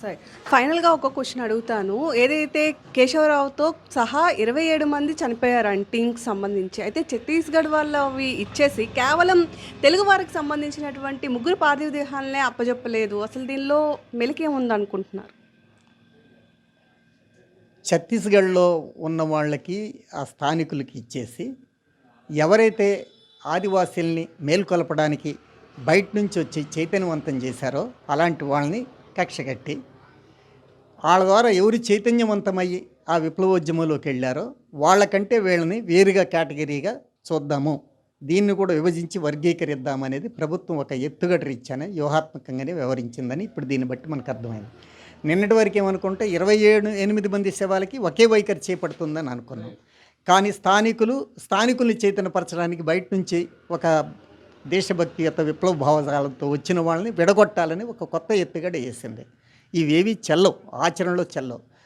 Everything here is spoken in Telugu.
సరే ఫైనల్గా ఒక క్వశ్చన్ అడుగుతాను. ఏదైతే కేశవరావుతో సహా ఇరవై ఏడు మంది చనిపోయారు అంటింగ్కి సంబంధించి అయితే ఛత్తీస్గఢ్ వాళ్ళు అవి ఇచ్చేసి కేవలం తెలుగు వారికి సంబంధించినటువంటి ముగ్గురు పార్థివ దేహాలనే అప్పజెప్పలేదు. అసలు దీనిలో మెలికేముంది అనుకుంటున్నారు ఛత్తీస్గఢ్లో ఉన్న వాళ్ళకి ఆ స్థానికులకి ఇచ్చేసి ఎవరైతే ఆదివాసీల్ని మేల్కొల్పడానికి బయట నుంచి వచ్చి చైతన్యవంతం చేశారో అలాంటి వాళ్ళని కక్ష కట్టి వాళ్ళ ద్వారా ఎవరు చైతన్యవంతమయ్యి ఆ విప్లవోద్యమంలోకి వెళ్ళారో వాళ్ళకంటే వీళ్ళని వేరుగా కేటగిరీగా చూద్దాము. దీన్ని కూడా విభజించి వర్గీకరిద్దామనేది ప్రభుత్వం ఒక ఎత్తుగడ రీత్యానే వ్యూహాత్మకంగానే వ్యవహరించిందని ఇప్పుడు దీన్ని బట్టి మనకు అర్థమైంది. నిన్నటి వరకు ఏమనుకుంటే ఇరవై ఏడు ఎనిమిది మంది శవాలకి ఒకే వైఖరి చేపడుతుందని అనుకున్నాం. కానీ స్థానికులు స్థానికుల్ని చైతన్యపరచడానికి బయట నుంచి ఒక దేశభక్తిగత విప్లవ భావజాలంతో వచ్చిన వాళ్ళని విడగొట్టాలని ఒక కొత్త ఎత్తుగడ వేసింది. ఇవేవి చెల్లవు ఆచరణలో చెల్లవు.